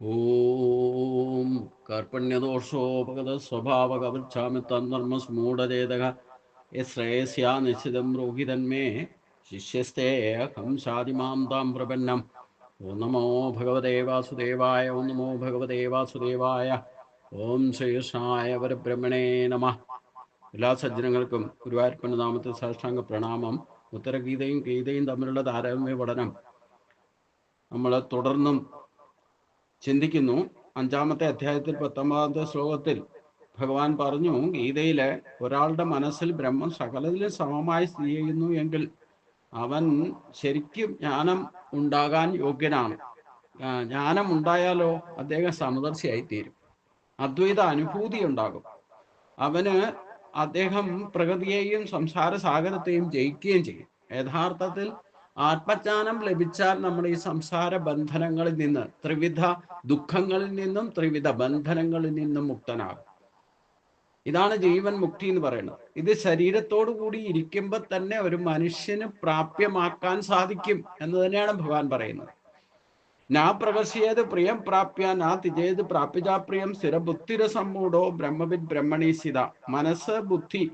ഓം കർപ്പണ്യദോഷോപഗത സ്വഭാവകവൃച്ഛാമി തന്മർമ്മസ്മൂഢചേതക യശ്രേയസ്യാ നിശ്ചിതം രോഹിതന്മേ ശിഷ്യസ്തേ ഹംസാദിമാം താം പ്രപന്നം ഓ നമോ ഭഗവതേ വാസുദേവായ ഓ നമോ ഭഗവതേ വാസുദേവായ ഓം ശ്രീകൃഷ്ണായ പരബ്രഹ്മണേ നമ എല്ലാ സജ്ജനങ്ങൾക്കും ഗുരുവായൂരപ്പന്റെ നാമത്തിൽ സാഷ്ടാംഗ പ്രണാമം. ഉത്തരഗീതയും ഗീതയും തമ്മിലുള്ള താരതമ്യ പഠനം നമ്മൾ തുടർന്നും ചിന്തിക്കുന്നു. അഞ്ചാമത്തെ അധ്യായത്തിൽ പത്തൊമ്പതാമത്തെ ശ്ലോകത്തിൽ ഭഗവാൻ പറഞ്ഞു ഗീതയിലെ ഒരാളുടെ മനസ്സിൽ ബ്രഹ്മം സകലത്തിലും സമമായി സ്ഥിതി ചെയ്യുന്നു എങ്കിൽ അവൻ ശരിക്കും ജ്ഞാനം ഉണ്ടാകാൻ യോഗ്യനാണ്. ജ്ഞാനം ഉണ്ടായാലോ അദ്ദേഹം സമദർശിയായി തീരും അദ്വൈത അനുഭൂതി ഉണ്ടാകും. അവന് അദ്ദേഹം പ്രകൃതിയെയും സംസാര സാഗരത്തെയും ജയിക്കുകയും ചെയ്യും. യഥാർത്ഥത്തിൽ ആത്മജ്ഞാനം ലഭിച്ചാൽ നമ്മൾ ഈ സംസാര ബന്ധനങ്ങളിൽ നിന്ന് ത്രിവിധ ദുഃഖങ്ങളിൽ നിന്നും ത്രിവിധ ബന്ധനങ്ങളിൽ നിന്നും മുക്തനാകും. ഇതാണ് ജീവൻ മുക്തി എന്ന് പറയുന്നത്. ഇത് ശരീരത്തോടു കൂടി ഇരിക്കുമ്പോൾ തന്നെ ഒരു മനുഷ്യന് പ്രാപ്യമാക്കാൻ സാധിക്കും എന്ന് തന്നെയാണ് ഭഗവാൻ പറയുന്നത്. നാ പ്രവശ്യേത് പ്രിയം പ്രാപ്യ നാ തിജേത് പ്രാപ്യജാപ്രിയം സ്ഥിരബുദ്ധിരസമ്മൂഢോ ബ്രഹ്മവിദ് ബ്രഹ്മണീസിത മനസ്സ് ബുദ്ധി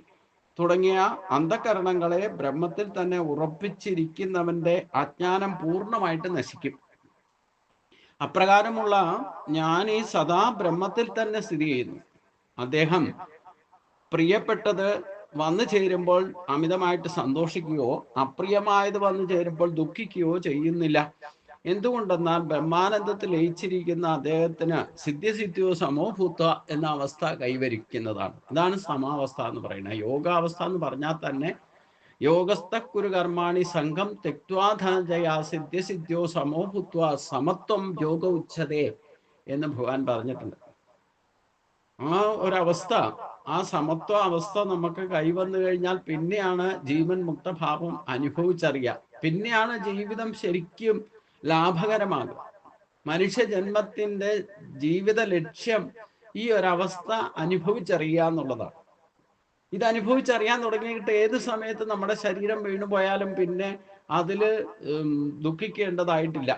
തുടങ്ങിയ അന്ധകരണങ്ങളെ ബ്രഹ്മത്തിൽ തന്നെ ഉറപ്പിച്ചിരിക്കുന്നവന്റെ അജ്ഞാനം പൂർണമായിട്ട് നശിക്കും. അപ്രകാരമുള്ള ഈ സദാ ബ്രഹ്മത്തിൽ തന്നെ സ്ഥിതി ചെയ്യുന്നു. അദ്ദേഹം പ്രിയപ്പെട്ടത് വന്നു ചേരുമ്പോൾ അമിതമായിട്ട് സന്തോഷിക്കുകയോ അപ്രിയമായത് വന്നു ചേരുമ്പോൾ ദുഃഖിക്കുകയോ ചെയ്യുന്നില്ല. എന്തുകൊണ്ടെന്നാൽ ബ്രഹ്മാനന്ദത്തിൽ ലയിച്ചിരിക്കുന്ന അദ്ദേഹത്തിന് സിദ്ധ്യസിദ്ധിയോ സമോഭൂത്ത എന്ന അവസ്ഥ കൈവരിക്കുന്നതാണ്. അതാണ് സമാവസ്ഥ എന്ന് പറയുന്നത്. യോഗാവസ്ഥ എന്ന് പറഞ്ഞാൽ തന്നെ യോഗസ്ഥ കുരു കർമാണി സംഘം തെക്വാധനജയ സിദ്ധ്യസിദ്ധ്യോ സമോഭൂത്വ സമത്വം യോഗ ഉച്ചതേ എന്ന് ഭഗവാൻ പറഞ്ഞിട്ടുണ്ട്. ആ ഒരവസ്ഥ ആ സമത്വ അവസ്ഥ നമുക്ക് കൈവന്നു കഴിഞ്ഞാൽ പിന്നെയാണ് ജീവൻ മുക്തഭാവം അനുഭവിച്ചറിയുക. പിന്നെയാണ് ജീവിതം ശരിക്കും ലാഭകരമാകുക മനുഷ്യ ജന്മത്തിന്റെ ജീവിത ലക്ഷ്യം ഈ ഒരവസ്ഥ അനുഭവിച്ചറിയുക എന്നുള്ളതാണ് ഇത് അനുഭവിച്ചറിയാൻ തുടങ്ങിയിട്ട് ഏത് സമയത്ത് നമ്മുടെ ശരീരം വീണു പോയാലും പിന്നെ അതിൽ ദുഃഖിക്കേണ്ടതായിട്ടില്ല.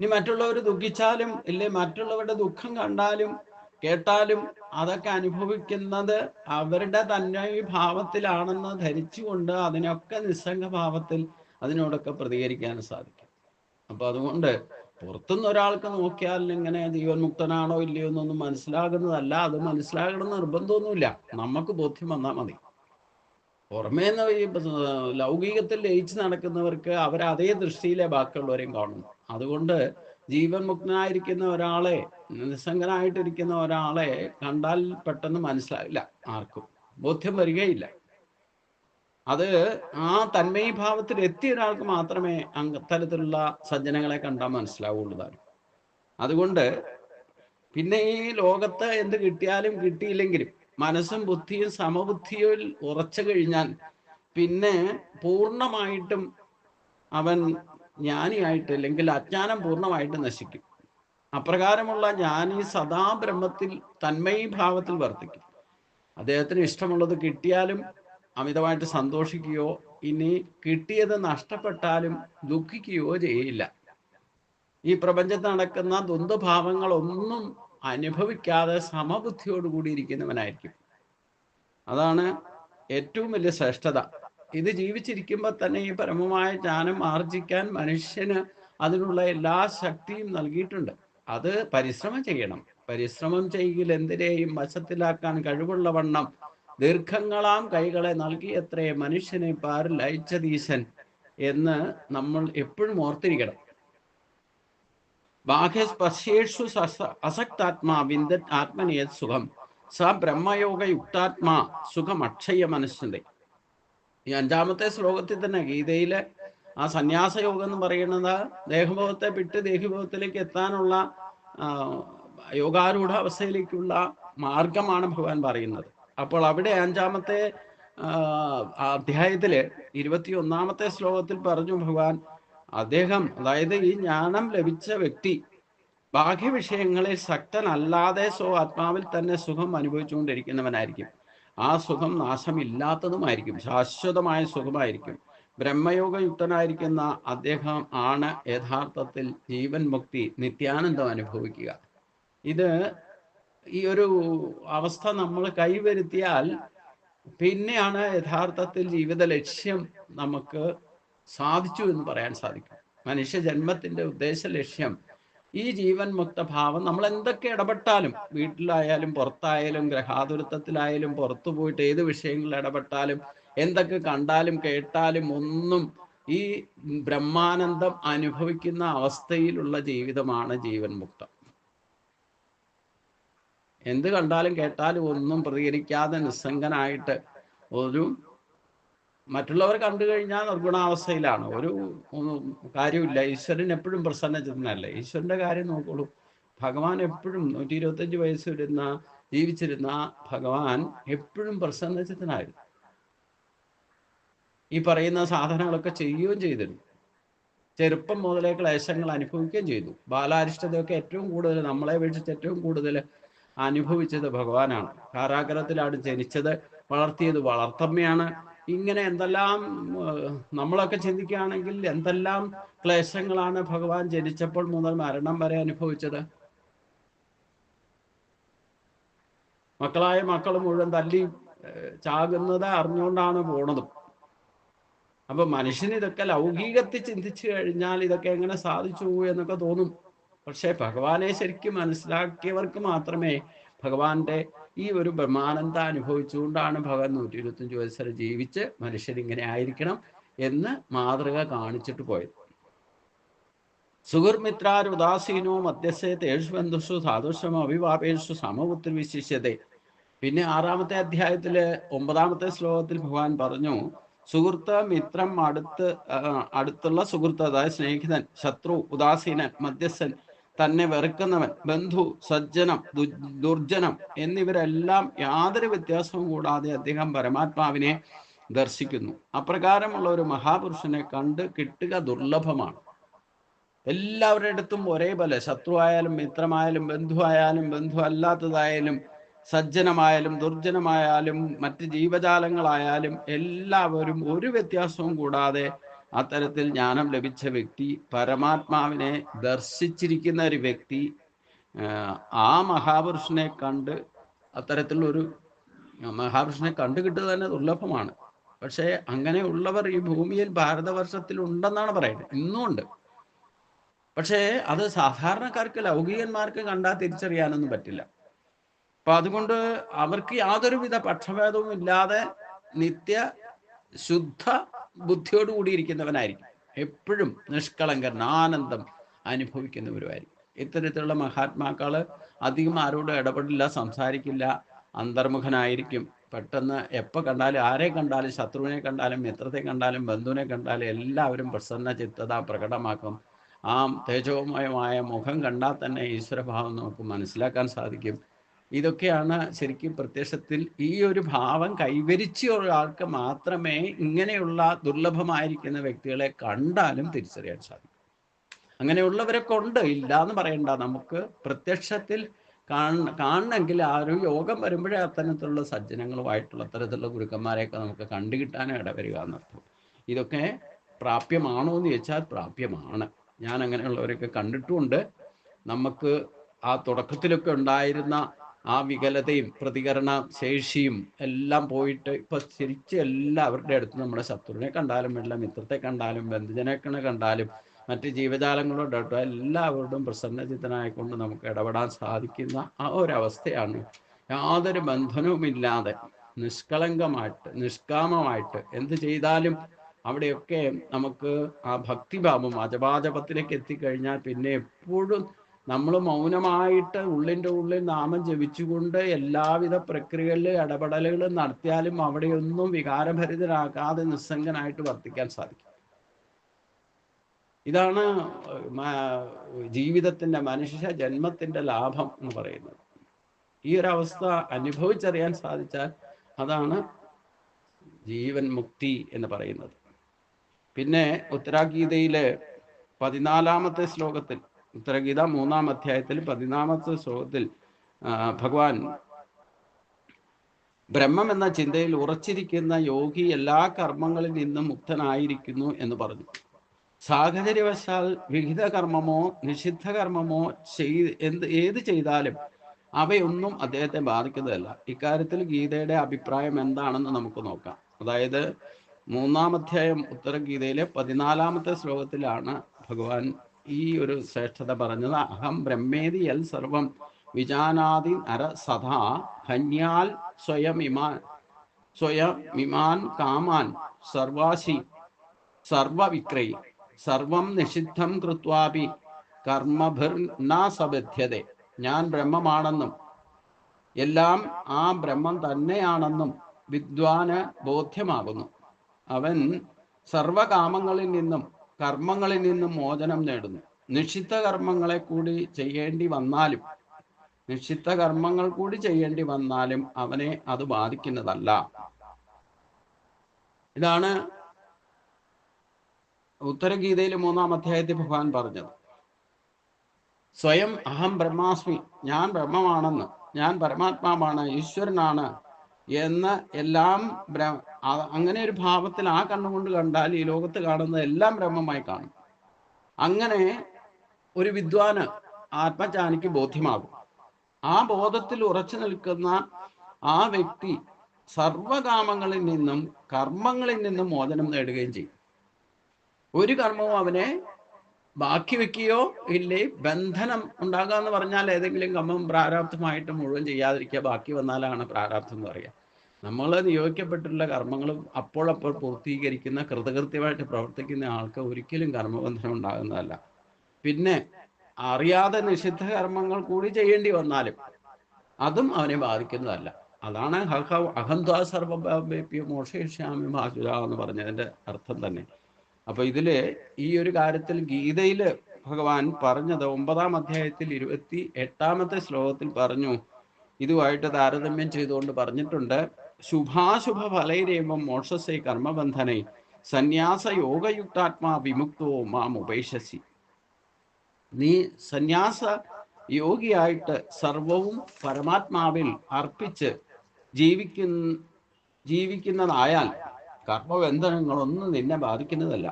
ഇനി മറ്റുള്ളവർ ദുഃഖിച്ചാലും ഇല്ലേ മറ്റുള്ളവരുടെ ദുഃഖം കണ്ടാലും കേട്ടാലും അതൊക്കെ അനുഭവിക്കുന്നത് അവരുടെ തന്നെ ഭാവത്തിലാണെന്ന് ധരിച്ചുകൊണ്ട് അതിനൊക്കെ നിസ്സംഗ ഭാവത്തിൽ അതിനോടൊക്കെ പ്രതികരിക്കാൻ സാധിക്കും. അപ്പൊ അതുകൊണ്ട് പുറത്തുനിന്ന് ഒരാൾക്ക് നോക്കിയാൽ ഇങ്ങനെ ജീവൻ മുക്തനാണോ ഇല്ലയോ എന്നൊന്നും മനസ്സിലാകുന്നതല്ല. അത് മനസ്സിലാകണം നിർബന്ധമൊന്നുമില്ല. നമുക്ക് ബോധ്യം വന്നാൽ മതി. പുറമേ നിന്ന് ഈ ബ- ലൗകികത്തിൽ ലയിച്ച് നടക്കുന്നവർക്ക് അവർ അതേ ദൃഷ്ടിയിലെ ബാക്കിയുള്ളവരെയും കാണുന്നു. അതുകൊണ്ട് ജീവൻ മുക്തനായിരിക്കുന്ന ഒരാളെ നിസ്സംഗനായിട്ടിരിക്കുന്ന ഒരാളെ കണ്ടാൽ പെട്ടെന്ന് മനസ്സിലാവില്ല ആർക്കും. ബോധ്യം വരികയില്ല. അത് ആ തന്മയി ഭാവത്തിൽ എത്തിയ ഒരാൾക്ക് മാത്രമേ അത്തരത്തിലുള്ള സജ്ജനങ്ങളെ കണ്ടാൽ മനസ്സിലാവുള്ളതാണ് അതുകൊണ്ട് പിന്നെ ഈ ലോകത്ത് എന്ത് കിട്ടിയാലും കിട്ടിയില്ലെങ്കിലും മനസ്സും ബുദ്ധിയും സമബുദ്ധിയിൽ ഉറച്ചു കഴിഞ്ഞാൽ പിന്നെ പൂർണമായിട്ടും അവൻ ജ്ഞാനിയായിട്ട് അല്ലെങ്കിൽ അജ്ഞാനം പൂർണമായിട്ട് നശിക്കും. അപ്രകാരമുള്ള ജ്ഞാനി സദാ ബ്രഹ്മത്തിൽ തന്മയി ഭാവത്തിൽ വർത്തിക്കും. അദ്ദേഹത്തിന് ഇഷ്ടമുള്ളത് കിട്ടിയാലും അമിതമായിട്ട് സന്തോഷിക്കുകയോ ഇനി കിട്ടിയത് നഷ്ടപ്പെട്ടാലും ദുഃഖിക്കുകയോ ചെയ്യില്ല. ഈ പ്രപഞ്ചത്ത് നടക്കുന്ന ദ്വന്ദ്ഭാവങ്ങളൊന്നും അനുഭവിക്കാതെ സമബുദ്ധിയോടുകൂടി ഇരിക്കുന്നവനായിരിക്കും. അതാണ് ഏറ്റവും വലിയ ശ്രേഷ്ഠത. ഇത് ജീവിച്ചിരിക്കുമ്പോൾ തന്നെ ഈ പരമമായ ജ്ഞാനം ആർജിക്കാൻ മനുഷ്യന് അതിനുള്ള എല്ലാ ശക്തിയും നൽകിയിട്ടുണ്ട്. അത് പരിശ്രമം ചെയ്യണം. പരിശ്രമം ചെയ്യൽ എന്തിനേയും വശത്തിലാക്കാൻ കഴിവുള്ള വണ്ണം ദീർഘങ്ങളാം കൈകളെ നൽകിയത്രേ മനുഷ്യനെ പാരിൽ അയച്ചതീശൻ എന്ന് നമ്മൾ എപ്പോഴും ഓർത്തിരിക്കണം. ബാഹ്യസ്പർശേഷു അസക്താത്മാ വിന്ദത് ആത്മനിയത് സുഖം. സ ബ്രഹ്മയോഗ യുക്താത്മാ സുഖം അക്ഷയ മനസ്സിന്റെ. ഈ അഞ്ചാമത്തെ ശ്ലോകത്തിൽ തന്നെ ഗീതയിലെ ആ സന്യാസ യോഗം എന്ന് പറയുന്നത് ദേഹഭോഗത്തെ വിട്ട് ദേഹഭോഗത്തിലേക്ക് എത്താനുള്ള യോഗാരൂഢ അവസ്ഥയിലേക്കുള്ള മാർഗമാണ് ഭഗവാൻ പറയുന്നത്. അപ്പോൾ അവിടെ അഞ്ചാമത്തെ അധ്യായത്തിൽ ഇരുപത്തി ഒന്നാമത്തെ ശ്ലോകത്തിൽ പറഞ്ഞു ഭഗവാൻ അദ്ദേഹം അതായത് ഈ ജ്ഞാനം ലഭിച്ച വ്യക്തി ബാഹ്യ വിഷയങ്ങളിൽ ശക്തനല്ലാതെ സ്വ ആത്മാവിൽ തന്നെ സുഖം അനുഭവിച്ചുകൊണ്ടിരിക്കുന്നവനായിരിക്കും. ആ സുഖം നാശമില്ലാത്തതുമായിരിക്കും ശാശ്വതമായ സുഖമായിരിക്കും. ബ്രഹ്മയോഗയുക്തനായിരിക്കുന്ന അദ്ദേഹം ആണ് യഥാർത്ഥത്തിൽ ജീവൻ മുക്തി നിത്യാനന്ദം അനുഭവിക്കുക. ഇത് ഈ ഒരു അവസ്ഥ നമ്മൾ കൈവരുത്തിയാൽ പിന്നെയാണ് യഥാർത്ഥത്തിൽ ജീവിത ലക്ഷ്യം നമുക്ക് സാധിച്ചു എന്ന് പറയാൻ സാധിക്കും. മനുഷ്യ ജന്മത്തിന്റെ ഉദ്ദേശ ലക്ഷ്യം ഈ ജീവൻ മുക്ത ഭാവം നമ്മൾ എന്തൊക്കെ ഇടപെട്ടാലും വീട്ടിലായാലും പുറത്തായാലും ഗ്രഹാതുരത്വത്തിലായാലും പുറത്തു പോയിട്ട് ഏത് വിഷയങ്ങളിൽ ഇടപെട്ടാലും എന്തൊക്കെ കണ്ടാലും കേട്ടാലും ഒന്നും ഈ ബ്രഹ്മാനന്ദം അനുഭവിക്കുന്ന അവസ്ഥയിലുള്ള ജീവിതമാണ് ജീവൻ മുക്തം. എന്ത് കണ്ടാലും കേട്ടാലും ഒന്നും പ്രതികരിക്കാതെ നിസ്സംഗനായിട്ട് ഒരു മറ്റുള്ളവർ കണ്ടു കഴിഞ്ഞാൽ നിർഗുണാവസ്ഥയിലാണ്. ഒരു കാര്യമില്ല. ഈശ്വരൻ എപ്പോഴും പ്രസന്നചിത്തനല്ലേ? ഈശ്വരന്റെ കാര്യം നോക്കുള്ളൂ ഭഗവാൻ എപ്പോഴും നൂറ്റി ഇരുപത്തഞ്ച് വയസ്സ് വരുന്ന ജീവിച്ചിരുന്ന ഭഗവാൻ എപ്പോഴും പ്രസന്നചിത്തനായിരുന്നു. ഈ പറയുന്ന സാധനങ്ങളൊക്കെ ചെയ്യുകയും ചെയ്തിരുന്നു. ചെറുപ്പം മുതലേ ക്ലേശങ്ങൾ അനുഭവിക്കുകയും ചെയ്തു. ബാലാരിഷ്ടതയൊക്കെ ഏറ്റവും കൂടുതൽ നമ്മളെ അപേക്ഷിച്ച് ഏറ്റവും കൂടുതൽ അനുഭവിച്ചത് ഭഗവാനാണ്. കാരാഗ്രഹത്തിലാണ് ജനിച്ചത് വളർത്തിയത് വളർത്തമ്മയാണ്. ഇങ്ങനെ എന്തെല്ലാം നമ്മളൊക്കെ ചിന്തിക്കുകയാണെങ്കിൽ എന്തെല്ലാം ക്ലേശങ്ങളാണ് ഭഗവാൻ ജനിച്ചപ്പോൾ മുതൽ മരണം വരെ അനുഭവിച്ചത്? മക്കളായ മക്കൾ മുഴുവൻ തല്ലി ചാകുന്നത് അറിഞ്ഞുകൊണ്ടാണ് പോണതും. അപ്പൊ മനുഷ്യന് ഇതൊക്കെ ലൗകികത്തിൽ ചിന്തിച്ചു കഴിഞ്ഞാൽ ഇതൊക്കെ എങ്ങനെ സാധിച്ചു എന്നൊക്കെ തോന്നും. പക്ഷെ ഭഗവാനെ ശരിക്കും മനസ്സിലാക്കിയവർക്ക് മാത്രമേ ഭഗവാന്റെ ഈ ഒരു ബ്രഹ്മാനന്ദ അനുഭവിച്ചുകൊണ്ടാണ് ഭഗവാൻ നൂറ്റി ഇരുപത്തഞ്ച് വയസ്സര ജീവിച്ച് മനുഷ്യൻ ഇങ്ങനെ ആയിരിക്കണം എന്ന് മാതൃക കാണിച്ചിട്ട് പോയത്. സുഹൃമിത്രാർ ഉദാസീനോ മധ്യസ്ഥേ തേഷു ബന്ധുഷു സാദൃശ്യമോ അഭിവാപേഷു സമപുത്രി വിശിഷ്യതേ. പിന്നെ ആറാമത്തെ അധ്യായത്തിൽ ഒമ്പതാമത്തെ ശ്ലോകത്തിൽ ഭഗവാൻ പറഞ്ഞു സുഹൃത്ത് മിത്രം അടുത്ത് അടുത്തുള്ള സുഹൃത്ത് അതായത് സ്നേഹിതൻ ശത്രു ഉദാസീനൻ മധ്യസ്ഥൻ തന്നെ വെറുക്കുന്നവൻ ബന്ധു സജ്ജനം ദുർജനം എന്നിവരെല്ലാം യാതൊരു വ്യത്യാസവും കൂടാതെ അദ്ദേഹം പരമാത്മാവിനെ ദർശിക്കുന്നു. അപ്രകാരമുള്ള ഒരു മഹാപുരുഷനെ കണ്ട് കിട്ടുക ദുർലഭമാണ്. എല്ലാവരുടെ അടുത്തും ഒരേപോലെ ശത്രു ആയാലും മിത്രമായാലും ബന്ധുവായാലും ബന്ധു അല്ലാത്തതായാലും സജ്ജനമായാലും ദുർജനമായാലും മറ്റ് ജീവജാലങ്ങളായാലും എല്ലാവരും ഒരു വ്യത്യാസവും കൂടാതെ അത്തരത്തിൽ ജ്ഞാനം ലഭിച്ച വ്യക്തി പരമാത്മാവിനെ ദർശിച്ചിരിക്കുന്ന ഒരു വ്യക്തി ആ മഹാപുരുഷനെ കണ്ട് അത്തരത്തിലുള്ളൊരു മഹാപുരുഷനെ കണ്ടു കിട്ടുക തന്നെ ദുർലഭമാണ്. പക്ഷേ അങ്ങനെയുള്ളവർ ഈ ഭൂമിയിൽ ഭാരതവർഷത്തിൽ ഉണ്ടെന്നാണ് പറയുന്നത്. ഇന്നും ഉണ്ട്. പക്ഷേ അത് സാധാരണക്കാർക്ക് ലൗകികന്മാർക്ക് കണ്ടാൽ തിരിച്ചറിയാനൊന്നും പറ്റില്ല. അപ്പൊ അതുകൊണ്ട് അവർക്ക് യാതൊരുവിധ പക്ഷഭേദവും ഇല്ലാതെ നിത്യ ശുദ്ധ ബുദ്ധിയോട് കൂടിയിരിക്കുന്നവനായിരിക്കും എപ്പോഴും നിഷ്കളങ്കൻ ആനന്ദം അനുഭവിക്കുന്നവരുമായിരിക്കും ഇത്തരത്തിലുള്ള മഹാത്മാക്കൾ അധികം ആരോടും ഇടപെടില്ല സംസാരിക്കില്ല അന്തർമുഖനായിരിക്കും. പെട്ടെന്ന് എപ്പോൾ കണ്ടാലും ആരെ കണ്ടാലും ശത്രുവിനെ കണ്ടാലും മിത്രത്തെ കണ്ടാലും ബന്ധുവിനെ കണ്ടാലും എല്ലാവരും പ്രസന്ന ചിത്തത പ്രകടമാക്കും. ആ തേജോമയമായ മുഖം കണ്ടാൽ തന്നെ ഈശ്വരഭാവം നമുക്ക് മനസ്സിലാക്കാൻ സാധിക്കും. ഇതൊക്കെയാണ് ശരിക്കും പ്രത്യക്ഷത്തിൽ ഈ ഒരു ഭാവം കൈവരിച്ച ഒരാൾക്ക് മാത്രമേ ഇങ്ങനെയുള്ള ദുർലഭമായിരിക്കുന്ന വ്യക്തികളെ കണ്ടാലും തിരിച്ചറിയാൻ സാധിക്കും. അങ്ങനെയുള്ളവരെ കൊണ്ട് ഇല്ല എന്ന് പറയണ്ട. നമുക്ക് പ്രത്യക്ഷത്തിൽ കാണ കാണണമെങ്കിൽ ആ ഒരു യോഗം വരുമ്പോഴേ അത്തരത്തിലുള്ള സജ്ജനങ്ങളുമായിട്ടുള്ള അത്തരത്തിലുള്ള ഗുരുക്കന്മാരെയൊക്കെ നമുക്ക് കണ്ടുകിട്ടാനും ഇടവരിക എന്നർത്ഥം. ഇതൊക്കെ പ്രാപ്യമാണോ എന്ന് ചോദിച്ചാൽ പ്രാപ്യമാണ്. ഞാൻ അങ്ങനെയുള്ളവരൊക്കെ കണ്ടിട്ടുമുണ്ട്. നമുക്ക് ആ തുടക്കത്തിലൊക്കെ ഉണ്ടായിരുന്ന ആ വികലതയും പ്രതികരണ ശേഷിയും എല്ലാം പോയിട്ട് ഇപ്പൊ തിരിച്ച് എല്ലാവരുടെ അടുത്ത് നമ്മുടെ ശത്രുവിനെ കണ്ടാലും വേണ്ട മിത്രത്തെ കണ്ടാലും ബന്ധുജനക്കണെ കണ്ടാലും മറ്റ് ജീവജാലങ്ങളോട് എല്ലാവരോടും പ്രസന്നചിത്തനായിക്കൊണ്ട് നമുക്ക് ഇടപെടാൻ സാധിക്കുന്ന ആ ഒരവസ്ഥയാണ്. യാതൊരു ബന്ധനവുമില്ലാതെ നിഷ്കളങ്കമായിട്ട് നിഷ്കാമമായിട്ട് എന്ത് ചെയ്താലും അവിടെയൊക്കെ നമുക്ക് ആ ഭക്തിഭാവം അജപാജപത്തിലേക്ക് എത്തിക്കഴിഞ്ഞാൽ പിന്നെ എപ്പോഴും നമ്മൾ മൗനമായിട്ട് ഉള്ളിന്റെ ഉള്ളിൽ നാമം ജപിച്ചുകൊണ്ട് എല്ലാവിധ പ്രക്രിയകളിലും ഇടപെടലുകളും നടത്തിയാലും അവിടെയൊന്നും വികാരഭരിതരാകാതെ നിസ്സംഗനായിട്ട് വർത്തിക്കാൻ സാധിക്കും ഇതാണ് ജീവിതത്തിന്റെ മനുഷ്യ ജന്മത്തിന്റെ ലാഭം എന്ന് പറയുന്നത്. ഈ ഒരു അവസ്ഥ അനുഭവിച്ചറിയാൻ സാധിച്ചാൽ അതാണ് ജീവൻ മുക്തി എന്ന് പറയുന്നത്. പിന്നെ ഉത്തരാഗീതയിലെ പതിനാലാമത്തെ ശ്ലോകത്തിൽ ഉത്തരഗീത മൂന്നാം അധ്യായത്തിൽ പതിനാമത്തെ ശ്ലോകത്തിൽ ഭഗവാൻ ബ്രഹ്മം എന്ന ചിന്തയിൽ ഉറച്ചിരിക്കുന്ന യോഗി എല്ലാ കർമ്മങ്ങളിൽ നിന്നും മുക്തനായിരിക്കുന്നു എന്ന് പറഞ്ഞു. സാഹചര്യവശാൽ വിഹിത കർമ്മമോ നിഷിദ്ധ കർമ്മമോ ചെയ് എന്ത് ഏത് ചെയ്താലും അവയൊന്നും അദ്ദേഹത്തെ ബാധിക്കുന്നതല്ല. ഇക്കാര്യത്തിൽ ഗീതയുടെ അഭിപ്രായം എന്താണെന്ന് നമുക്ക് നോക്കാം. അതായത് മൂന്നാം അധ്യായം ഉത്തരഗീതയിലെ പതിനാലാമത്തെ ശ്ലോകത്തിലാണ് ഭഗവാൻ ഈ ഒരു ശ്രേഷ്ഠത പറഞ്ഞത് അഹം ബ്രഹ്മേതി എൽ സർവം വിജാനാദി അര സദാ ഹന്യാൽ സ്വയം സ്വയമിമാൻ സ്വയം ഇമാൻ കാമാൻ സർവാശി സർവവിക്രയി സർവം നിഷിദ്ധം കൃത്വാപി കർമ്മഭിർ സബദ്ധ്യതെ ഞാൻ ബ്രഹ്മമാണെന്നും എല്ലാം ആ ബ്രഹ്മം തന്നെയാണെന്നും വിദ്വാന് ബോധ്യമാകുന്നു. അവൻ സർവകാമങ്ങളിൽ നിന്നും കർമ്മങ്ങളിൽ നിന്ന് മോചനം നേടുന്നു. നിഷിദ്ധ കർമ്മങ്ങളെ കൂടി ചെയ്യേണ്ടി വന്നാലും നിഷിദ്ധ കർമ്മങ്ങൾ കൂടി ചെയ്യേണ്ടി വന്നാലും അവനെ അത് ബാധിക്കുന്നതല്ല. ഇതാണ് ഉത്തരഗീതയിൽ മൂന്നാം അധ്യായത്തിൽ ഭഗവാൻ പറഞ്ഞത്. സ്വയം അഹം ബ്രഹ്മാസ്മി ഞാൻ ബ്രഹ്മമാണെന്ന് ഞാൻ പരമാത്മാവാണ് ഈശ്വരനാണ് എന്ന് എല്ലാം അങ്ങനെ ഒരു ഭാവത്തിൽ ആ കണ്ണുകൊണ്ട് കണ്ടാൽ ഈ ലോകത്ത് കാണുന്നത് എല്ലാം ബ്രഹ്മമായി കാണും. അങ്ങനെ ഒരു വിദ്വാന് ആത്മജ്ഞാനിക്ക് ബോധ്യമാകും. ആ ബോധത്തിൽ ഉറച്ചു നിൽക്കുന്ന ആ വ്യക്തി സർവകാമങ്ങളിൽ നിന്നും കർമ്മങ്ങളിൽ നിന്നും മോചനം നേടുകയും ചെയ്യും. ഒരു കർമ്മവും അവനെ ബാക്കി വെക്കുകയോ ഇല്ലേ ബന്ധനം ഉണ്ടാകുക എന്ന് പറഞ്ഞാൽ ഏതെങ്കിലും കർമ്മം പ്രാരാബ്ധമായിട്ട് മുഴുവൻ ചെയ്യാതിരിക്കുക ബാക്കി വന്നാലാണ് പ്രാരാബ്ധം എന്ന് പറയുക. നമ്മൾ നിയോഗിക്കപ്പെട്ടിട്ടുള്ള കർമ്മങ്ങളും അപ്പോഴപ്പോൾ പൂർത്തീകരിക്കുന്ന കൃതകൃത്യമായിട്ട് പ്രവർത്തിക്കുന്ന ആൾക്ക് ഒരിക്കലും കർമ്മബന്ധനം ഉണ്ടാകുന്നതല്ല. പിന്നെ അറിയാതെ നിഷിദ്ധ കർമ്മങ്ങൾ കൂടി ചെയ്യേണ്ടി വന്നാലും അതും അവനെ ബാധിക്കുന്നതല്ല. അതാണ് ഹഹ അഹന്താ മോഷ്യാമി ഭാസുര എന്ന് പറഞ്ഞതിന്റെ അർത്ഥം തന്നെ. അപ്പൊ ഇതിൽ ഈ ഒരു കാര്യത്തിൽ ഗീതയിൽ ഭഗവാൻ പറഞ്ഞത് ഒമ്പതാം അധ്യായത്തിൽ ഇരുപത്തി എട്ടാമത്തെ ശ്ലോകത്തിൽ പറഞ്ഞു. ഇതുമായിട്ട് താരതമ്യം ചെയ്തുകൊണ്ട് പറഞ്ഞിട്ടുണ്ട്. ശുഭാശുഭ ഫലൈരേവം മോക്ഷസേ കർമ്മബന്ധനെ. സന്യാസ യോഗയുക്താത്മാ വിമുക്തോ മാം ഉപേക്ഷസി നീ സന്യാസ യോഗിയായിട്ട് സർവവും പരമാത്മാവിൽ അർപ്പിച്ച് ജീവിക്കുന്ന ജീവിക്കുന്നതായാൽ കർമ്മബന്ധനങ്ങളൊന്നും നിന്നെ ബാധിക്കുന്നതല്ല.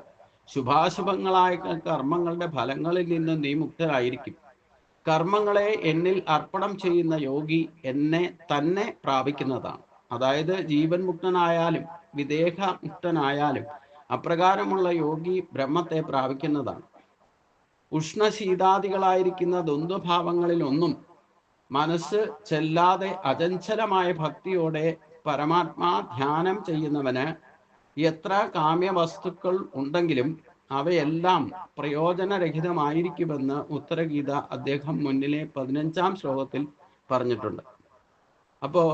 ശുഭാശുഭങ്ങളായ കർമ്മങ്ങളുടെ ഫലങ്ങളിൽ നിന്ന് നീ മുക്തരായിരിക്കും കർമ്മങ്ങളെ എന്നിൽ അർപ്പണം ചെയ്യുന്ന യോഗി എന്നെ തന്നെ പ്രാപിക്കുന്നതാണ്. അതായത് ജീവൻ മുക്തനായാലും വിദേഹ മുക്തനായാലും അപ്രകാരമുള്ള യോഗി ബ്രഹ്മത്തെ പ്രാപിക്കുന്നതാണ്. ഉഷ്ണശീതാദികളായിരിക്കുന്ന ദ്വന്ദ്ഭാവങ്ങളിൽ ഒന്നും മനസ്സ് ചെല്ലാതെ അചഞ്ചലമായ ഭക്തിയോടെ പരമാത്മാ ധ്യാനം ചെയ്യുന്നവന് എത്ര കാമ്യ വസ്തുക്കൾ ഉണ്ടെങ്കിലും അവയെല്ലാം പ്രയോജനരഹിതമായിരിക്കുമെന്ന് ഉത്തരഗീത അദ്ദേഹം മുന്നിലെ പതിനഞ്ചാം ശ്ലോകത്തിൽ പറഞ്ഞിട്ടുണ്ട്. അപ്പോ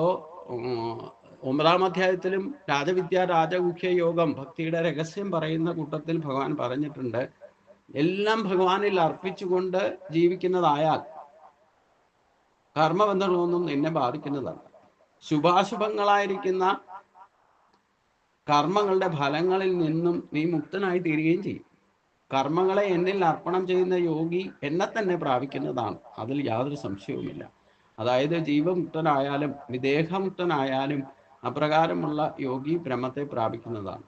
ഒമ്പതാം അധ്യായത്തിലും രാജവിദ്യ രാജമുഖ്യ യോഗം ഭക്തിയുടെ രഹസ്യം പറയുന്ന കൂട്ടത്തിൽ ഭഗവാൻ പറഞ്ഞിട്ടുണ്ട്. എല്ലാം ഭഗവാനിൽ അർപ്പിച്ചുകൊണ്ട് ജീവിക്കുന്നതായാൽ കർമ്മബന്ധങ്ങളൊന്നും നിന്നെ ബാധിക്കുന്നതല്ല. ശുഭാശുഭങ്ങളായിരിക്കുന്ന കർമ്മങ്ങളുടെ ഫലങ്ങളിൽ നിന്നും നീ മുക്തനായി തീരുകയും ചെയ്യും. കർമ്മങ്ങളെ എന്നിൽ അർപ്പണം ചെയ്യുന്ന യോഗി എന്നെ തന്നെ പ്രാപിക്കുന്നതാണ്. അതിൽ യാതൊരു സംശയവുമില്ല. അതായത് ജീവമുക്തനായാലും വിദേഹമുക്തനായാലും അപ്രകാരമുള്ള യോഗി ബ്രഹ്മത്തെ പ്രാപിക്കുന്നതാണ്.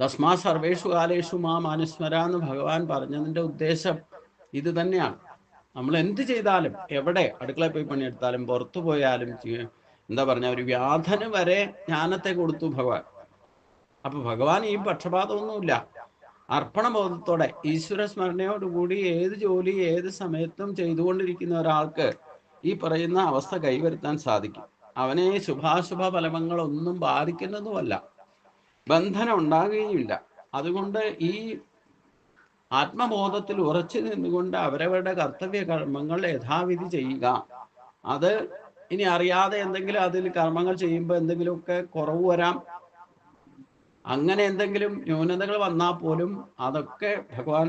തസ്മാ സർവേഷു കാലേഷു മാ മാനുസ്മര എന്ന് ഭഗവാൻ പറഞ്ഞതിന്റെ ഉദ്ദേശം ഇത് തന്നെയാണ്. നമ്മൾ എന്ത് ചെയ്താലും എവിടെ അടുക്കളയിൽ പോയി പണിയെടുത്താലും പുറത്തു പോയാലും എന്താ പറഞ്ഞ ഒരു വ്യാധന വരെ ജ്ഞാനത്തെ കൊടുത്തു ഭഗവാൻ. അപ്പൊ ഭഗവാൻ ഈ പക്ഷപാതമൊന്നുമില്ല. അർപ്പണബോധത്തോടെ ഈശ്വര സ്മരണയോടുകൂടി ഏത് ജോലി ഏത് സമയത്തും ചെയ്തുകൊണ്ടിരിക്കുന്ന ഒരാൾക്ക് ഈ പറയുന്ന അവസ്ഥ കൈവരുത്താൻ സാധിക്കും. അവനെ ശുഭാശുഭ ഫലങ്ങളൊന്നും ബാധിക്കുന്നതുമല്ല. ബന്ധനം ഉണ്ടാകുകയില്ല അതുകൊണ്ട് ഈ ആത്മബോധത്തിൽ ഉറച്ചു നിന്നുകൊണ്ട് അവരവരുടെ കർത്തവ്യ കർമ്മങ്ങൾ യഥാവിധി ചെയ്യുക. അത് ഇനി അറിയാതെ എന്തെങ്കിലും അതിൽ കർമ്മങ്ങൾ ചെയ്യുമ്പോൾ എന്തെങ്കിലുമൊക്കെ കുറവ് വരാം. അങ്ങനെ എന്തെങ്കിലും ന്യൂനതകൾ വന്നാൽ പോലും അതൊക്കെ ഭഗവാൻ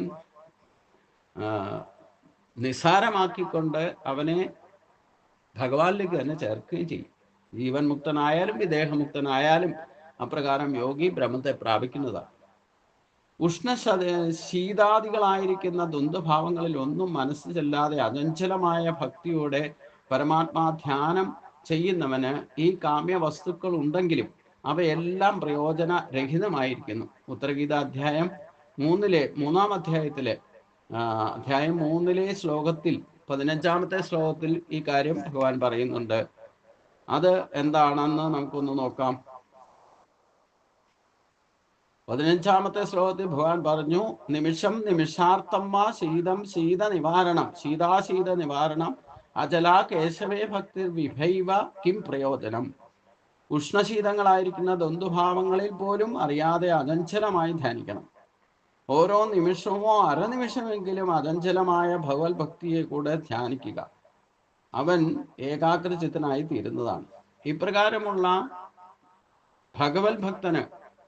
നിസാരമാക്കിക്കൊണ്ട് അവനെ ഭഗവാനിലേക്ക് തന്നെ ചേർക്കുകയും ചെയ്യും. ജീവൻ മുക്തനായാലും വിദേഹമുക്തനായാലും അപ്രകാരം യോഗി ബ്രഹ്മത്തെ പ്രാപിക്കുന്നതാണ്. ഉഷ്ണ ശീതാദികളായിരിക്കുന്ന ദ്വന്ദ്ഭാവങ്ങളിൽ ഒന്നും മനസ്സ് ചെല്ലാതെ അചഞ്ചലമായ ഭക്തിയോടെ പരമാത്മാ ധ്യാനം ചെയ്യുന്നവന് ഈ കാമ്യ വസ്തുക്കൾ ഉണ്ടെങ്കിലും അവയെല്ലാം പ്രയോജന രഹിതമായിരിക്കുന്നു ഉത്തരഗീത അധ്യായം മൂന്നിലെ മൂന്നാം അധ്യായത്തിലെ അധ്യായം മൂന്നിലെ ശ്ലോകത്തിൽ പതിനഞ്ചാമത്തെ ശ്ലോകത്തിൽ ഈ കാര്യം ഭഗവാൻ പറയുന്നുണ്ട്. അത് എന്താണെന്ന് നമുക്കൊന്ന് നോക്കാം. പതിനഞ്ചാമത്തെ ശ്ലോകത്തിൽ ഭഗവാൻ പറഞ്ഞു നിമിഷം നിമിഷാർത്ഥം വാ ശീതം ശീത നിവാരണം ശീതാശീത നിവാരണം അജലാ കേശവേ ഭക്തി വിഭൈവ കിം പ്രയോജനം? ഉഷ്ണശീതങ്ങളായിരിക്കുന്ന ദ്വന്ദ്ഭാവങ്ങളിൽ പോലും അറിയാതെ അചഞ്ചലമായി ധ്യാനിക്കണം. ഓരോ നിമിഷമോ അരനിമിഷമെങ്കിലും അചഞ്ചലമായ ഭഗവത് ഭക്തിയെ കൂടെ ധ്യാനിക്കുക. അവൻ ഏകാഗ്രചിത്തനായി തീരുന്നതാണ്. ഇപ്രകാരമുള്ള ഭഗവത് ഭക്തന്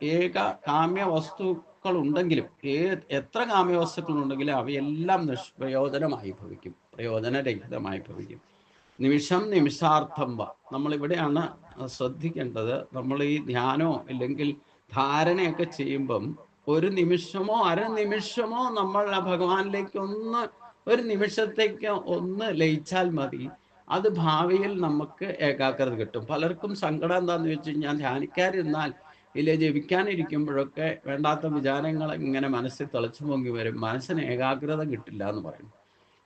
ഏക കാമ്യ വസ്തുക്കൾ ഉണ്ടെങ്കിലും ഏ എത്ര കാമ്യ വസ്തുക്കൾ ഉണ്ടെങ്കിലും അവയെല്ലാം നിഷ്പ്രയോജനമായി ഭവിക്കും. പ്രയോജനരഹിതമായി ഭവിക്കും. നിമിഷം നിമിഷാർത്ഥം വ. നമ്മൾ ഇവിടെയാണ് ശ്രദ്ധിക്കേണ്ടത്. നമ്മൾ ഈ ധ്യാനോ ഇല്ലെങ്കിൽ ധാരണയൊക്കെ ചെയ്യുമ്പം ഒരു നിമിഷമോ അര നിമിഷമോ നമ്മൾ ആ ഭഗവാനിലേക്ക് ഒന്ന് ഒരു നിമിഷത്തേക്ക് ഒന്ന് ലയിച്ചാൽ മതി. അത് ഭാവിയിൽ നമുക്ക് ഏകാഗ്രത കിട്ടും. പലർക്കും സങ്കടം എന്താന്ന് വെച്ച് കഴിഞ്ഞാൽ ധ്യാനിക്കാതിരുന്നാൽ ഇല്ല ജപിക്കാനിരിക്കുമ്പോഴൊക്കെ വേണ്ടാത്ത വിചാരങ്ങൾ ഇങ്ങനെ മനസ്സിൽ തിളച്ചു പൊങ്ങി വരും. മനസ്സിന് ഏകാഗ്രത കിട്ടില്ല എന്ന് പറയുന്നു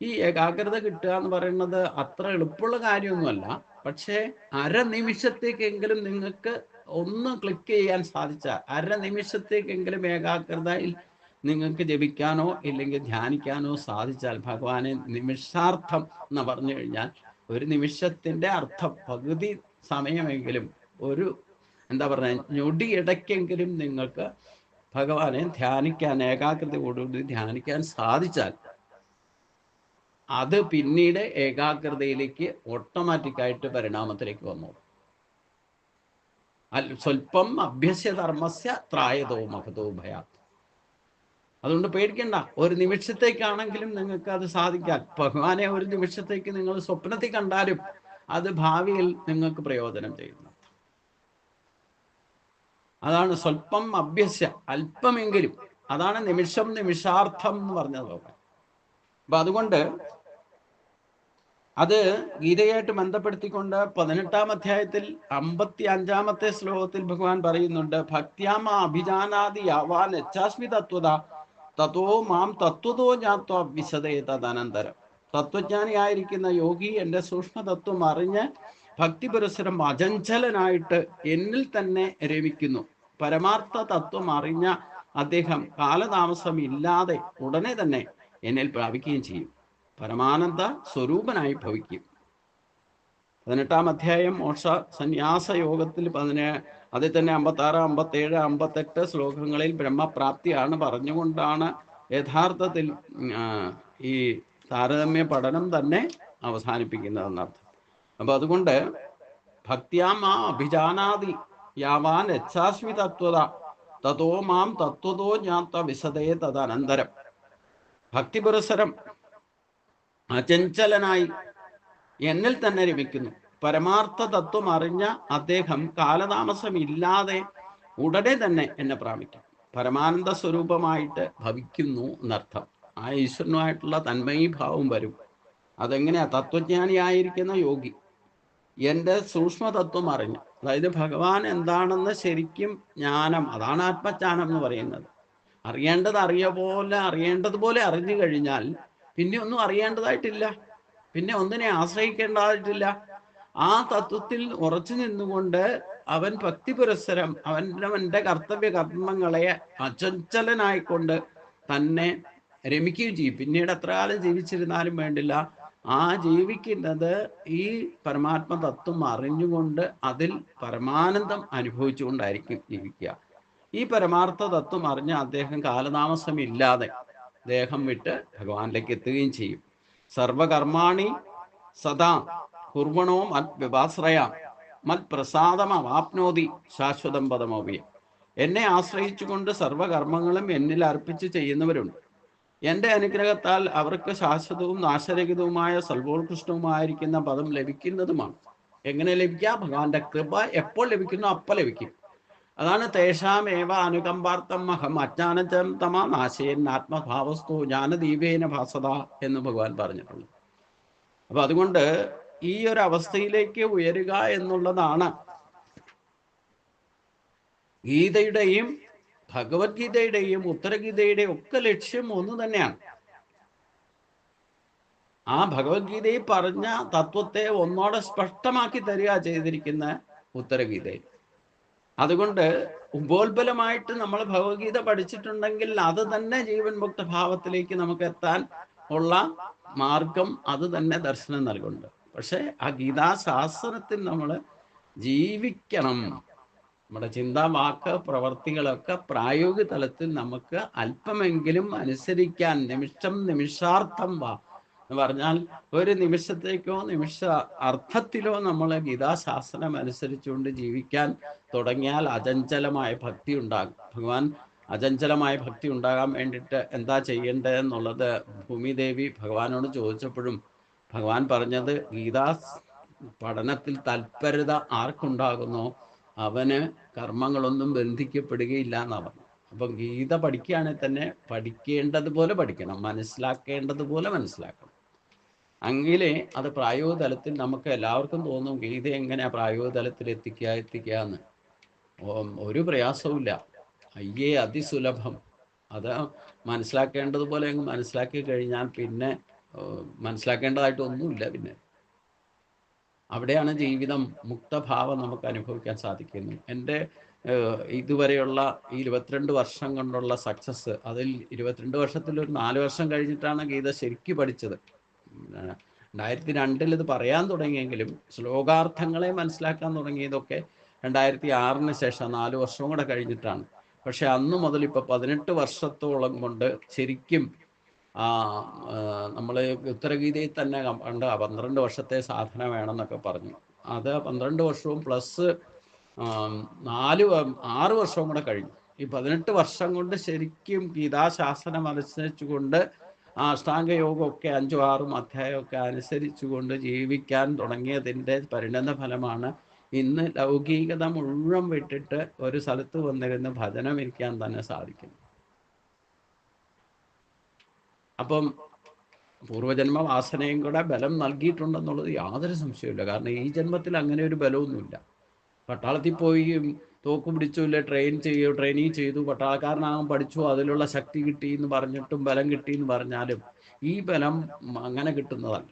ഈ ഏകാഗ്രത കിട്ടുക എന്ന് പറയുന്നത് അത്ര എളുപ്പമുള്ള കാര്യമൊന്നുമല്ല. പക്ഷേ അരനിമിഷത്തേക്കെങ്കിലും നിങ്ങൾക്ക് ഒന്ന് ക്ലിക്ക് ചെയ്യാൻ സാധിച്ചാൽ അരനിമിഷത്തേക്കെങ്കിലും ഏകാഗ്രതയിൽ നിങ്ങൾക്ക് ജപിക്കാനോ ഇല്ലെങ്കിൽ ധ്യാനിക്കാനോ സാധിച്ചാൽ ഭഗവാനെ നിമിഷാർത്ഥം എന്ന് പറഞ്ഞു കഴിഞ്ഞാൽ ഒരു നിമിഷത്തിന്റെ അർത്ഥം പകുതി സമയമെങ്കിലും ഒരു എന്താ പറയുക ഞൊടി ഇടയ്ക്കെങ്കിലും നിങ്ങൾക്ക് ഭഗവാനെ ധ്യാനിക്കാൻ ഏകാഗ്രതയോടുകൂടി ധ്യാനിക്കാൻ സാധിച്ചാൽ അത് പിന്നീട് ഏകാഗ്രതയിലേക്ക് ഓട്ടോമാറ്റിക്കായിട്ട് പരിണാമത്തിലേക്ക് വന്നു. അൽ സ്വല്പം അഭ്യസ്യ ധർമ്മസ്യ ത്രായതോ മഹതോ ഭയാത്. അതുകൊണ്ട് പേടിക്കണ്ട. ഒരു നിമിഷത്തേക്കാണെങ്കിലും നിങ്ങൾക്ക് അത് സാധിക്കാൻ. ഭഗവാനെ ഒരു നിമിഷത്തേക്ക് നിങ്ങൾ സ്വപ്നത്തിൽ കണ്ടാലും അത് ഭാവിയിൽ നിങ്ങൾക്ക് പ്രയോജനം ചെയ്യുന്നു. അതാണ് സ്വല്പം അഭ്യസ്യ. അല്പമെങ്കിലും. അതാണ് നിമിഷം നിമിഷാർത്ഥം എന്ന് പറഞ്ഞത് അപ്പൊ അതുകൊണ്ട് അത് ഗീതയായിട്ട് ബന്ധപ്പെടുത്തിക്കൊണ്ട് പതിനെട്ടാം അധ്യായത്തിൽ അമ്പത്തി അഞ്ചാമത്തെ ശ്ലോകത്തിൽ ഭഗവാൻ പറയുന്നുണ്ട് ഭക്ത്യാമ അഭിജാനാദി യാവാൻ യച്ഛാസ്മി തത്വത തത്വോ മാം തത്വതോ ജാത്വ വിശദേ തദനന്തരം. തത്വജ്ഞാനിയായിരിക്കുന്ന യോഗി എന്റെ സൂക്ഷ്മതത്വം അറിഞ്ഞ് ഭക്തി പുരസരം അചഞ്ചലനായിട്ട് എന്നിൽ തന്നെ രമിക്കുന്നു. പരമാർത്ഥ തത്വം അറിഞ്ഞ അദ്ദേഹം കാലതാമസം ഇല്ലാതെ ഉടനെ തന്നെ എന്നിൽ പ്രാപിക്കുകയും ചെയ്യും. പരമാനന്ദ സ്വരൂപനായി ഭവിക്കും. പതിനെട്ടാം അധ്യായം മോക്ഷ സന്യാസ യോഗത്തിൽ പതിനേ അതിൽ തന്നെ അമ്പത്തി ആറ് അമ്പത്തി ഏഴ് അമ്പത്തെട്ട് ശ്ലോകങ്ങളിൽ ബ്രഹ്മപ്രാപ്തിയാണ് പറഞ്ഞുകൊണ്ടാണ് യഥാർത്ഥത്തിൽ ഈ താരതമ്യ പഠനം തന്നെ അവസാനിപ്പിക്കുന്നതെന്നർത്ഥം. അപ്പൊ അതുകൊണ്ട് ഭക്തിയാം ആ അഭിജാനാതി യാവാൻ യച്ഛാസ്മി തത്വത തതോ മാം തത്വതോ ജ്ഞാത്ത വിശദേ തദനന്തരം. ഭക്തി പുരസരം അചഞ്ചലനായി എന്നിൽ തന്നെ രമിക്കുന്നു പരമാർത്ഥ തത്വം അറിഞ്ഞ അദ്ദേഹം കാലതാമസമില്ലാതെ ഉടനെ തന്നെ എന്നെ പ്രാപിക്കും. പരമാനന്ദ സ്വരൂപമായിട്ട് ഭവിക്കുന്നു എന്നർത്ഥം. ആ ഈശ്വരനുമായിട്ടുള്ള തന്മയീഭാവം വരും. അതെങ്ങനെയാ? തത്വജ്ഞാനിയായിരിക്കുന്ന യോഗി എന്റെ സൂക്ഷ്മതത്വം അറിഞ്ഞു. അതായത് ഭഗവാൻ എന്താണെന്ന് ശരിക്കും ജ്ഞാനം അതാണ് ആത്മജ്ഞാനം എന്ന് പറയുന്നത്. അറിയേണ്ടത് അറിയ പോലെ അറിയേണ്ടതുപോലെ അറിഞ്ഞു കഴിഞ്ഞാൽ പിന്നെ ഒന്നും അറിയേണ്ടതായിട്ടില്ല. പിന്നെ ഒന്നിനെ ആശ്രയിക്കേണ്ടതായിട്ടില്ല. ആ തത്വത്തിൽ ഉറച്ചു നിന്നുകൊണ്ട് അവൻ ഭക്തി പുരസ്സരം അവനവന്റെ കർത്തവ്യ കർമ്മങ്ങളെ അചഞ്ചലനായിക്കൊണ്ട് തന്നെ രമിക്കുകയും ചെയ്യും. പിന്നീട് എത്ര കാലം ജീവിച്ചിരുന്നാലും വേണ്ടില്ല. ആ ജീവിക്കുന്നത് ഈ പരമാത്മ തത്വം അറിഞ്ഞുകൊണ്ട് അതിൽ പരമാനന്ദം അനുഭവിച്ചുകൊണ്ടായിരിക്കും ജീവിക്കുക. ഈ പരമാർത്ഥ തത്വം അറിഞ്ഞ അദ്ദേഹം കാലതാമസമില്ലാതെ ദേഹം വിട്ട് ഭഗവാനിലേക്ക് എത്തുകയും ചെയ്യും. സർവകർമാണി സദാ കുർവണോ മത് വിവാശ്രയ മത് പ്രസാദം അവാപ്നോതി ശാശ്വതം പദമോപിയം എന്നെ ആശ്രയിച്ചുകൊണ്ട് സർവകർമ്മങ്ങളും എന്നിൽ അർപ്പിച്ച് ചെയ്യുന്നവരുണ്ട്. എന്റെ അനുഗ്രഹത്താൽ അവർക്ക് ശാശ്വതവും നാശരഹിതവുമായ സർവോത്കൃഷ്ടവുമായിരിക്കുന്ന പദം ലഭിക്കുന്നതുമാണ്. എങ്ങനെ ലഭിക്കുക ഭഗവാന്റെ കൃപ എപ്പോൾ ലഭിക്കുന്നു? അപ്പോൾ ലഭിക്കും. അതാണ് തേഷാമേവ അനുകമ്പാർത്ഥം അഹം അജ്ഞാനജം തമാ നാശയൻ ആത്മഭാവസ്തു ജ്ഞാനദീപേന ഭാസത എന്ന് ഭഗവാൻ പറഞ്ഞിട്ടുള്ളത് അപ്പൊ അതുകൊണ്ട് ഈ ഒരു അവസ്ഥയിലേക്ക് ഉയരുക എന്നുള്ളതാണ് ഗീതയുടെയും ഭഗവത്ഗീതയുടെയും ഉത്തരഗീതയുടെയും ഒക്കെ ലക്ഷ്യം ഒന്ന് തന്നെയാണ്. ആ ഭഗവത്ഗീതയിൽ പറഞ്ഞ തത്വത്തെ ഒന്നോടെ സ്പഷ്ടമാക്കി തരിക ചെയ്തിരിക്കുന്ന ഉത്തരഗീതയിൽ. അതുകൊണ്ട് ഉപോത്ബലമായിട്ട് നമ്മൾ ഭഗവത്ഗീത പഠിച്ചിട്ടുണ്ടെങ്കിൽ അത് തന്നെ ജീവൻ മുക്ത ഭാവത്തിലേക്ക് നമുക്ക് എത്താൻ ഉള്ള മാർഗം അത് തന്നെ ദർശനം നൽകുന്നുണ്ട്. പക്ഷെ ആ ഗീതാശാസ്ത്രത്തിൽ നമ്മൾ ജീവിക്കണം. നമ്മുടെ ചിന്ത വാക്ക് പ്രവർത്തികളൊക്കെ പ്രായോഗിക തലത്തിൽ നമുക്ക് അല്പമെങ്കിലും അനുസരിക്കാൻ നിമിഷം നിമിഷാർത്ഥം വാ. എന്ന് പറഞ്ഞാൽ ഒരു നിമിഷത്തേക്കോ നിമിഷ അർത്ഥത്തിലോ നമ്മൾ ഗീതാശാസ്ത്രം അനുസരിച്ചുകൊണ്ട് ജീവിക്കാൻ തുടങ്ങിയാൽ അചഞ്ചലമായ ഭക്തി ഉണ്ടാകും ഭഗവാൻ അചഞ്ചലമായ ഭക്തി ഉണ്ടാകാൻ വേണ്ടിയിട്ട് എന്താ ചെയ്യേണ്ടത് എന്നുള്ളത് ഭൂമിദേവി ഭഗവാനോട് ചോദിച്ചപ്പോഴും ഭഗവാൻ പറഞ്ഞത് ഗീതാ പഠനത്തിൽ തൽപരത ആർക്കുണ്ടാകുന്നോ? അവന് കർമ്മങ്ങളൊന്നും ബന്ധിക്കപ്പെടുകയില്ല എന്നാ പറഞ്ഞു. അപ്പം ഗീത പഠിക്കുകയാണെങ്കിൽ തന്നെ പഠിക്കേണ്ടതുപോലെ പഠിക്കണം മനസ്സിലാക്കേണ്ടതുപോലെ മനസ്സിലാക്കണം. എങ്കിലേ അത് പ്രായോഗിക തലത്തിൽ നമുക്ക് എല്ലാവർക്കും തോന്നും ഗീത എങ്ങനെയാ പ്രായോഗിക തലത്തിൽ എത്തിക്കുക എത്തിക്കുക എന്ന്. ഒരു പ്രയാസവുമില്ല. അയ്യേ അതിസുലഭം. അത് മനസ്സിലാക്കേണ്ടതുപോലെ അങ്ങ് മനസ്സിലാക്കി കഴിഞ്ഞാൽ പിന്നെ മനസ്സിലാക്കേണ്ടതായിട്ടൊന്നുമില്ല പിന്നെ. അവിടെയാണ് ജീവിതം മുക്തഭാവം നമുക്ക് അനുഭവിക്കാൻ സാധിക്കുന്നു എന്റെ ഇതുവരെയുള്ള ഈ ഇരുപത്തിരണ്ട് വർഷം കൊണ്ടുള്ള സക്സസ് അതിൽ ഇരുപത്തിരണ്ട് വർഷത്തിൽ ഒരു നാല് വർഷം കഴിഞ്ഞിട്ടാണ് ഗീത ശരിക്കും പഠിച്ചത്. രണ്ടായിരത്തി രണ്ടിൽ ഇത് പറയാൻ തുടങ്ങിയെങ്കിലും ശ്ലോകാർത്ഥങ്ങളെ മനസ്സിലാക്കാൻ തുടങ്ങിയതൊക്കെ രണ്ടായിരത്തി ആറിന് ശേഷം നാല് വർഷവും കൂടെ കഴിഞ്ഞിട്ടാണ്. പക്ഷെ അന്ന് മുതൽ ഇപ്പൊ പതിനെട്ട് വർഷത്തോളം കൊണ്ട് ശരിക്കും ആ നമ്മൾ ഉത്തരഗീതയിൽ തന്നെ കണ്ട പന്ത്രണ്ട് വർഷത്തെ സാധന വേണമെന്നൊക്കെ പറഞ്ഞു. അത് പന്ത്രണ്ട് വർഷവും പ്ലസ് നാല് ആറ് വർഷവും കൂടെ കഴിഞ്ഞു. ഈ പതിനെട്ട് വർഷം കൊണ്ട് ശരിക്കും ഗീതാശാസനം അനുസരിച്ചുകൊണ്ട് ആ അഷ്ടാംഗയോഗമൊക്കെ അഞ്ചും ആറും അധ്യായമൊക്കെ അനുസരിച്ചുകൊണ്ട് ജീവിക്കാൻ തുടങ്ങിയതിന്റെ പരിണത ഫലമാണ് ഇന്ന് ലൗകികത മുഴുവൻ വിട്ടിട്ട് ഒരു സ്ഥലത്ത് വന്നിരുന്ന് ഭജനം ഇരിക്കാൻ തന്നെ സാധിക്കും അപ്പം പൂർവജന്മ വാസനയും കൂടെ ബലം നൽകിയിട്ടുണ്ടെന്നുള്ളത് യാതൊരു സംശയമില്ല കാരണം ഈ ജന്മത്തിൽ അങ്ങനെ ഒരു ബലമൊന്നുമില്ല. പട്ടാളത്തിൽ പോയി തോക്ക് പിടിച്ചു ഇല്ല ട്രെയിൻ ചെയ്യോ ട്രെയിനിങ് ചെയ്തു. പട്ടാളക്കാരനാകാൻ പഠിച്ചു. അതിലുള്ള ശക്തി കിട്ടി എന്ന് പറഞ്ഞിട്ടും ബലം കിട്ടി എന്ന് പറഞ്ഞാലും ഈ ബലം അങ്ങനെ കിട്ടുന്നതല്ല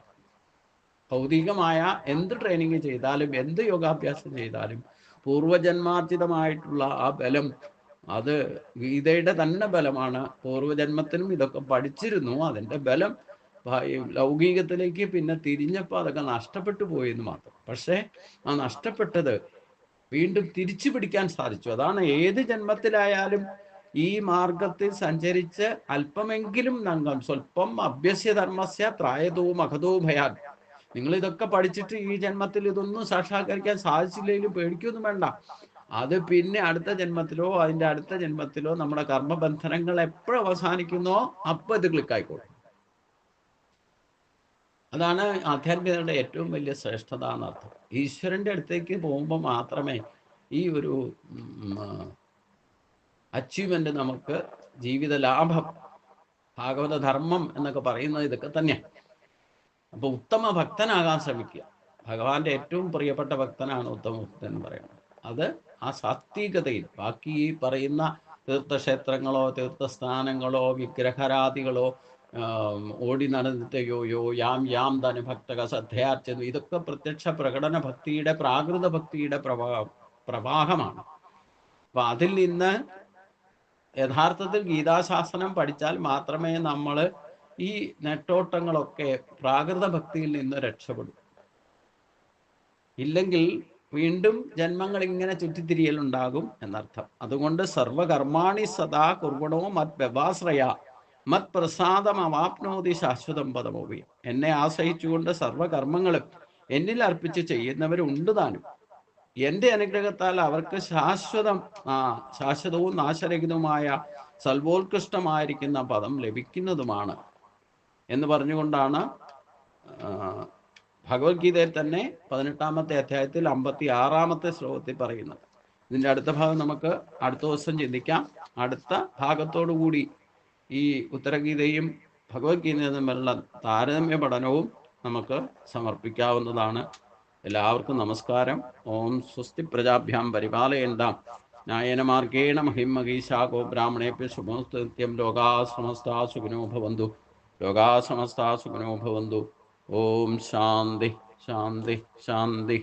ഭൗതികമായ എന്ത് ട്രെയിനിങ് ചെയ്താലും എന്ത് യോഗാഭ്യാസം ചെയ്താലും പൂർവജന്മാർജിതമായിട്ടുള്ള ആ ബലം അത് ഗീതയുടെ തന്നെ ബലമാണ്. പൂർവജന്മത്തിനും ഇതൊക്കെ പഠിച്ചിരുന്നു. അതിന്റെ ബലം ലൗകികത്തിലേക്ക് പിന്നെ തിരിഞ്ഞപ്പോൾ അതൊക്കെ നഷ്ടപ്പെട്ടു പോയെന്ന് മാത്രം. പക്ഷേ ആ നഷ്ടപ്പെട്ടത് വീണ്ടും തിരിച്ചു പിടിക്കാൻ സാധിച്ചു. അതാണ് ഏത് ജന്മത്തിലായാലും ഈ മാർഗത്തിൽ സഞ്ചരിച്ച് അല്പമെങ്കിലും നങ്കം സ്വല്പം അഭ്യസ്യധർമ്മസ്യ പ്രായതവും അഹതവും ഭയാൻ. നിങ്ങൾ ഇതൊക്കെ പഠിച്ചിട്ട് ഈ ജന്മത്തിൽ ഇതൊന്നും സാക്ഷാത്കരിക്കാൻ സാധിച്ചില്ലെങ്കിലും പേടിക്കൊന്നും വേണ്ട. അത് പിന്നെ അടുത്ത ജന്മത്തിലോ അതിന്റെ അടുത്ത ജന്മത്തിലോ നമ്മുടെ കർമ്മബന്ധനങ്ങൾ എപ്പോഴും അവസാനിക്കുന്നോ അപ്പൊ ഇത് ക്ലിക്ക് ആയിക്കോളും. അതാണ് ആധ്യാത്മികതയുടെ ഏറ്റവും വലിയ ശ്രേഷ്ഠത എന്നർത്ഥം. ഈശ്വരന്റെ അടുത്തേക്ക് പോകുമ്പോൾ മാത്രമേ ഈ ഒരു അച്ചീവ്മെന്റ് നമുക്ക് ജീവിത ലാഭം ഭാഗവത ധർമ്മം എന്നൊക്കെ പറയുന്നത് ഇതൊക്കെ തന്നെയാണ്. അപ്പോൾ ഉത്തമ ഭക്തനാകാൻ ശ്രമിക്കുക. ഭഗവാന്റെ ഏറ്റവും പ്രിയപ്പെട്ട ഭക്തനാണ് ഉത്തമ ഭക്തൻ എന്ന് പറയുന്നത്. അത് ആ സാത്വികതയിൽ ബാക്കി ഈ പറയുന്ന തീർത്ഥക്ഷേത്രങ്ങളോ തീർത്ഥസ്ഥാനങ്ങളോ വിഗ്രഹരാദികളോ ഓടി നടന്നിട്ട് യോ യോ യാം ധന ഭക്തക ശ്രദ്ധയാർച്ചെന്നു ഇതൊക്കെ പ്രത്യക്ഷ പ്രകടന ഭക്തിയുടെ പ്രാകൃത ഭക്തിയുടെ പ്രവാ പ്രവാഹമാണ്. അപ്പൊ അതിൽ നിന്ന് യഥാർത്ഥത്തിൽ ഗീതാശാസനം പഠിച്ചാൽ മാത്രമേ നമ്മൾ ഈ നെട്ടോട്ടങ്ങളൊക്കെ പ്രാകൃത ഭക്തിയിൽ നിന്ന് രക്ഷപ്പെടും. ഇല്ലെങ്കിൽ വീണ്ടും ജന്മങ്ങൾ ഇങ്ങനെ ചുറ്റിത്തിരിയലുണ്ടാകും എന്നർത്ഥം. അതുകൊണ്ട് സർവകർമാണി സദാ കുർവണോ മത് വ്യവാശ്രയ. മത് പ്രസാദം അവാപ്നോതി ശാശ്വതം പദമോപി. എന്നെ ആശ്രയിച്ചുകൊണ്ട് സർവകർമ്മങ്ങളും എന്നിൽ അർപ്പിച്ച് ചെയ്യുന്നവരുണ്ട് താനും എന്റെ അനുഗ്രഹത്താൽ അവർക്ക് ശാശ്വതം ആ ശാശ്വതവും നാശരഹിതവുമായ സർവോത്കൃഷ്ടമായിരിക്കുന്ന പദം ലഭിക്കുന്നതുമാണ് എന്ന് പറഞ്ഞുകൊണ്ടാണ് ഭഗവത്ഗീതയിൽ തന്നെ പതിനെട്ടാമത്തെ അധ്യായത്തിൽ അമ്പത്തി ആറാമത്തെ ശ്ലോകത്തിൽ പറയുന്നത്. ഇതിന്റെ അടുത്ത ഭാഗം നമുക്ക് അടുത്ത ദിവസം ചിന്തിക്കാം. അടുത്ത ഭാഗത്തോടു കൂടി ഈ ഉത്തരഗീതയും ഭഗവത്ഗീതയും തമ്മിലുള്ള താരതമ്യ പഠനവും നമുക്ക് സമർപ്പിക്കാവുന്നതാണ്. എല്ലാവർക്കും നമസ്കാരം. ഓം സ്വസ്തി പ്രജാഭ്യാം പരിപാലയണ്ടാം ന്യായനമാർഗേണ മഹിമഹീശാകോ ബ്രാഹ്മണേഭ്യ ശുഭോസ്തൃത്യം ലോകാ സമസ്താ സുഖിനോ ഭവന്തു. ലോകാ സുഖിനോ ഭവന്തു. ഓം ശാന്തി ശാന്തി ശാന്തി.